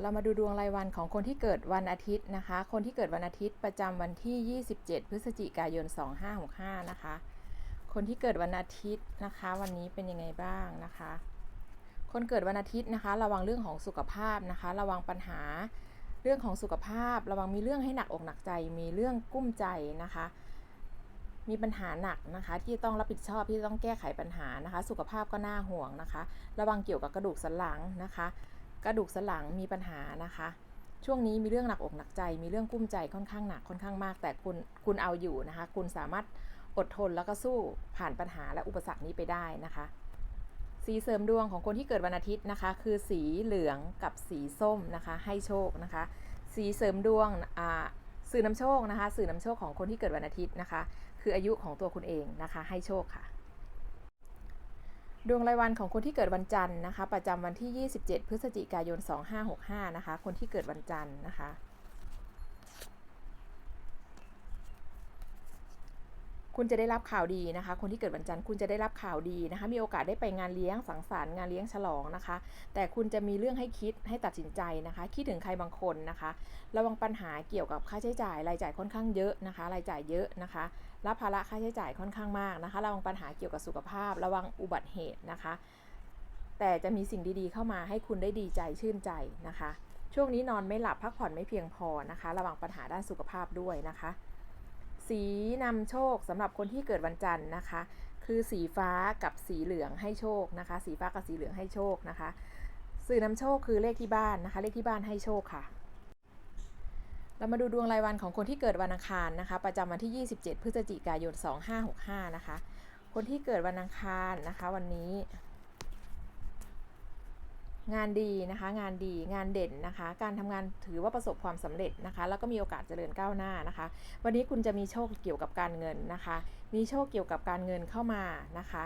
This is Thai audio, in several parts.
เรามาดูดวงรายวันของคนที่เกิดวันอาทิตย์นะคะ คนที่เกิดวันอาทิตย์ประจำวันที่ 27 พฤศจิกายน 2565 นะคะ คนที่เกิดวันอาทิตย์นะคะ วันนี้เป็นยังไงบ้างนะคะ คนเกิดวันอาทิตย์นะคะ ระวังเรื่องของสุขภาพนะคะ ระวังปัญหาเรื่องของสุขภาพ ระวังมีเรื่องให้หนักอกหนักใจ มีเรื่องกุ้มใจนะคะ มีปัญหาหนักนะคะ ที่ต้องรับผิดชอบที่ต้องแก้ไขปัญหานะคะ สุขภาพก็น่าห่วงนะคะ ระวังเกี่ยวกับกระดูกสันหลังนะคะ กระดูกสันหลังมีปัญหานะคะ ช่วงนี้มีเรื่องหนักอกหนักใจ มีเรื่องกุ้มใจค่อนข้างหนักค่อนข้างมาก แต่คุณคุณเอาอยู่นะคะ คุณสามารถอดทนแล้วก็สู้ผ่านปัญหาและอุปสรรคนี้ไปได้นะคะ สีเสริมดวงของคนที่เกิดวันอาทิตย์นะคะ คือสีเหลืองกับสีส้มนะคะ ให้โชคนะคะ สีเสริมดวงสื่อนำโชคนะคะ สื่อนำโชคของคนที่เกิดวันอาทิตย์นะคะ คืออายุของตัวคุณเองนะคะ ให้โชคค่ะ ดวงรายวันของคนที่เกิดวันจันทร์นะคะ ประจำวันที่ 27 พฤศจิกายน 2565 นะคะ คนที่เกิดวันจันทร์นะคะ คุณจะได้รับข่าวดีนะคะ คนที่เกิดวันจันทร์คุณจะได้รับข่าวดีนะคะ มีโอกาสได้ไปงานเลี้ยงสังสรรค์งานเลี้ยงฉลองนะคะ แต่คุณจะมีเรื่องให้คิดให้ตัดสินใจนะคะ คิดถึงใครบางคนนะคะ ระวังปัญหาเกี่ยวกับค่าใช้จ่ายรายจ่ายค่อนข้างเยอะนะคะ รายจ่ายเยอะนะคะ รับภาระค่าใช้จ่ายค่อนข้างมากนะคะ ระวังปัญหาเกี่ยวกับสุขภาพ ระวังอุบัติเหตุนะคะ แต่จะมีสิ่งดีๆ เข้ามาให้คุณได้ดีใจชื่นใจนะคะ ช่วงนี้นอนไม่หลับพักผ่อนไม่เพียงพอนะคะ ระวังปัญหาด้านสุขภาพด้วยนะคะ สีนำโชคสำหรับคนที่เกิดวันจันทร์นะคะ คือสีฟ้ากับสีเหลืองให้โชคนะคะ สีฟ้ากับสีเหลืองให้โชคนะคะ สื่อนำโชคคือเลขที่บ้านนะคะ เลขที่บ้านให้โชคค่ะ เรามาดูดวงรายวันของคนที่เกิดวันอังคารนะคะประจำวันที่ 27 พฤศจิกายน 2565 นะคะ คนที่เกิดวันอังคารนะคะ วันนี้ งานดีนะคะงานดีงานเด่นนะคะ การทำงานถือว่าประสบความสำเร็จนะคะ แล้วก็มีโอกาสเจริญก้าวหน้านะคะ วันนี้คุณจะมีโชคเกี่ยวกับการเงินนะคะ มีโชคเกี่ยวกับการเงินเข้ามานะคะ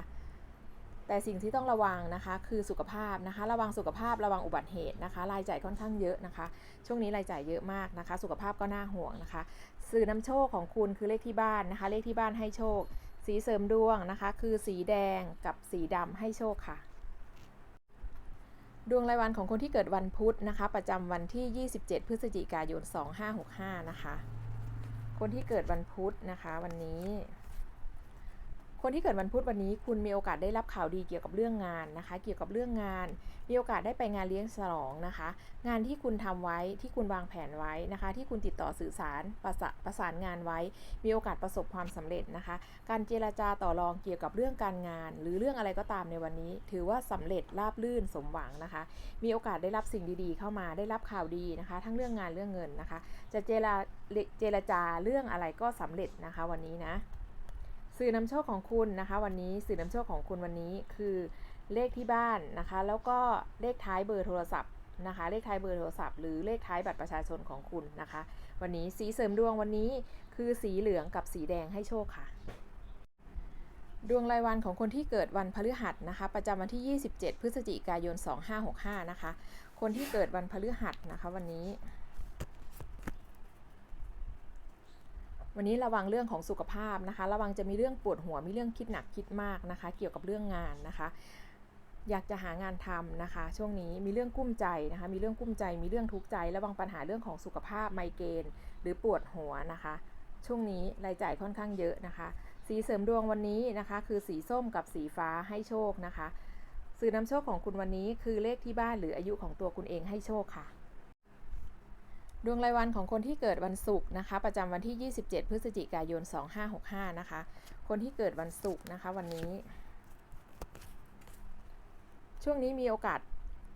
แต่สิ่งที่ต้องระวังนะคะคือสุขภาพนะคะ ระวังสุขภาพระวังอุบัติเหตุนะคะ รายจ่ายค่อนข้างเยอะนะคะ ช่วงนี้รายจ่ายเยอะมากนะคะ สุขภาพก็น่าห่วงนะคะ สื่อนำโชคของคุณคือเลขที่บ้านนะคะ เลขที่บ้านให้โชค สีเสริมดวงนะคะ คือสีแดงกับสีดำให้โชคค่ะ ดวงรายวันของคนที่เกิดวันพุธนะคะ ประจำวันที่ 27 พฤศจิกายน 2565 นะคะ คนที่เกิดวันพุธนะคะ วันนี้ คนที่เกิดวันพุธวันนี้คุณมีโอกาสได้รับข่าวดีเกี่ยวกับเรื่องงานนะคะ เกี่ยวกับเรื่องงาน มีโอกาสได้ไปงานเลี้ยงฉลองนะคะ งานที่คุณทำไว้ที่คุณวางแผนไว้นะคะ ที่คุณติดต่อสื่อสารประสาประสานงานไว้ มีโอกาสประสบความสำเร็จนะคะ การเจรจาต่อรองเกี่ยวกับเรื่องการงาน หรือเรื่องอะไรก็ตามในวันนี้ ถือว่าสำเร็จราบรื่นสมหวังนะคะ มีโอกาสได้รับสิ่งดีๆ เข้ามาได้รับข่าวดีนะคะ ทั้งเรื่องงานเรื่องเงินนะคะ จะเจรเจรจาเรื่องอะไรก็สำเร็จนะคะวันนี้นะ สื่อนำโชคของคุณนะคะ วันนี้สื่อนำโชคของคุณวันนี้คือเลขที่บ้านนะคะ แล้วก็เลขท้ายเบอร์โทรศัพท์นะคะ เลขท้ายเบอร์โทรศัพท์หรือเลขท้ายบัตรประชาชนของคุณนะคะ วันนี้สีเสริมดวงวันนี้คือสีเหลืองกับสีแดงให้โชคค่ะ ดวงรายวันของคนที่เกิดวันพฤหัสนะคะ ประจำวันที่ 27 พฤศจิกายน 2565 นะคะ คนที่เกิดวันพฤหัสนะคะ วันนี้ วันนี้ระวังเรื่องของสุขภาพนะคะ ระวังจะมีเรื่องปวดหัว มีเรื่องคิดหนักคิดมากนะคะ เกี่ยวกับเรื่องงานนะคะ อยากจะหางานทำนะคะ ช่วงนี้มีเรื่องกุ้มใจนะคะ มีเรื่องกุ้มใจ มีเรื่องทุกข์ใจ ระวังปัญหาเรื่องของสุขภาพไมเกรนหรือปวดหัวนะคะ ช่วงนี้รายจ่ายค่อนข้างเยอะนะคะ สีเสริมดวงวันนี้นะคะ คือสีส้มกับสีฟ้าให้โชคนะคะ สื่อนำโชคของคุณวันนี้คือเลขที่บ้านหรืออายุของตัวคุณเองให้โชคค่ะ ดวงรายวันของคนที่เกิดวันศุกร์นะคะ ประจำวันที่ 27 พฤศจิกายน 2565 นะคะ คนที่เกิดวันศุกร์นะคะ วันนี้ ช่วงนี้มีโอกาส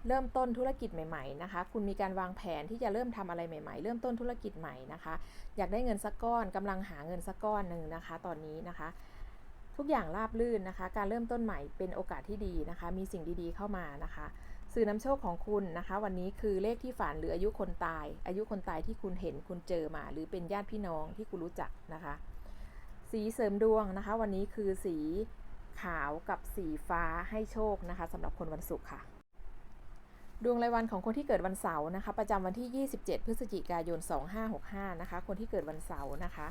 เริ่มต้นธุรกิจใหม่ๆนะคะ คุณมีการวางแผนที่จะเริ่มทำอะไรใหม่ๆ เริ่มต้นธุรกิจใหม่นะคะ อยากได้เงินสักก้อนกำลังหาเงินสักก้อนหนึ่งนะคะ ตอนนี้นะคะ ทุกอย่างราบรื่นนะคะ การเริ่มต้นใหม่เป็นโอกาสที่ดีนะคะ มีสิ่งดีๆเข้ามานะคะ สื่อนำโชคของคุณนะคะ วันนี้คือเลขที่ฝันหรืออายุคนตาย อายุคนตายที่คุณเห็นคุณเจอมา หรือเป็นญาติพี่น้องที่คุณรู้จักนะคะ สีเสริมดวงนะคะ วันนี้คือสีขาวกับสีฟ้าให้โชคนะคะสำหรับคนวันศุกร์ค่ะ ดวงรายวันของคนที่เกิดวันเสาร์นะคะ ประจำวันที่ 27 พฤศจิกายน 2565 นะคะ คนที่เกิดวันเสาร์นะคะ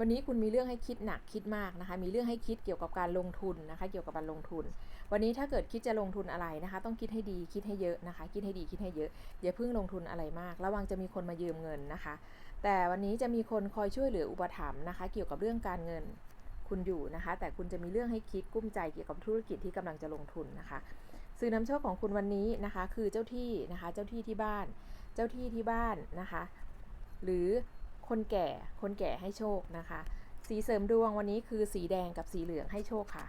วันนี้คุณมีเรื่องให้คิดหนักคิดมากนะคะ มีเรื่องให้คิดเกี่ยวกับการลงทุนนะคะ เกี่ยวกับการลงทุน วันนี้ถ้าเกิดคิดจะลงทุนอะไรนะคะ ต้องคิดให้ดีคิดให้เยอะนะคะ คิดให้ดีคิดให้เยอะอย่าเพิ่งลงทุนอะไรมาก ระวังจะมีคนมายืมเงินนะคะ แต่วันนี้จะมีคนคอยช่วยเหลืออุปถัมภ์นะคะ เกี่ยวกับเรื่องการเงินคุณอยู่นะคะ แต่คุณจะมีเรื่องให้คิดกุ้มใจเกี่ยวกับธุรกิจที่กำลังจะลงทุนนะคะสื่อนำโชคของคุณวันนี้นะคะ คือเจ้าที่นะคะ เจ้าที่ที่บ้าน เจ้าที่ที่บ้านนะคะ หรือ คนแก่ คนแก่ให้โชคนะคะ สีเสริมดวงวันนี้คือสีแดงกับสีเหลืองให้โชคค่ะ